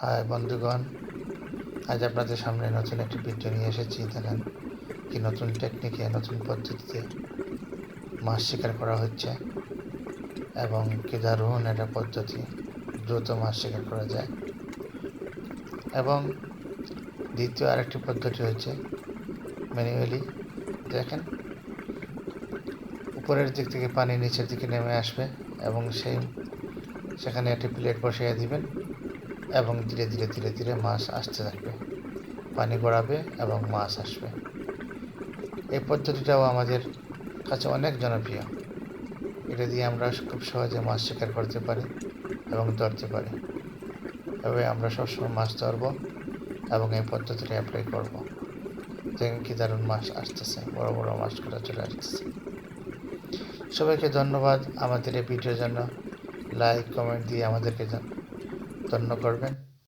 High বন্ধুগণ, আজ আপনাদের সামনে নতুন একটি ভিডিও নিয়ে এসেছি। দেখেন কি নতুন টেকনিকে নতুন পদ্ধতিতে মাছ শিকার করা হচ্ছে এবং কি দারুণ একটা পদ্ধতি, দ্রুত মাছ শিকার করা যায়। এবং দ্বিতীয় আরেকটি পদ্ধতি হচ্ছে ম্যানুয়ালি দেখেন উপরের দিক থেকে পানি নিচের দিকে নেমে আসবে এবং সেই, সেখানে একটি প্লেট বসিয়ে দিবেন। এবং ধীরে ধীরে ধীরে ধীরে মাছ আসতে থাকবে। পানি গড়াবে এবং মাছ আসবে। এই পদ্ধতিটাও আমাদের কাছে অনেক জনপ্রিয়। এটা দিয়ে আমরা খুব সহজে মাছ শিকার করতে পারি এবং ধরতে পারি। এভাবে আমরা সবসময় মাছ ধরবো এবং এই পদ্ধতিটা অ্যাপ্লাই করব। দেখেন কি দারুণ মাছ আসতেছে, বড় বড় মাছগুলো চলে আসতেছে। সবাইকে ধন্যবাদ আমাদের এই ভিডিওর জন্য। লাইক কমেন্ট দিয়ে আমাদেরকে ধন্য করবেন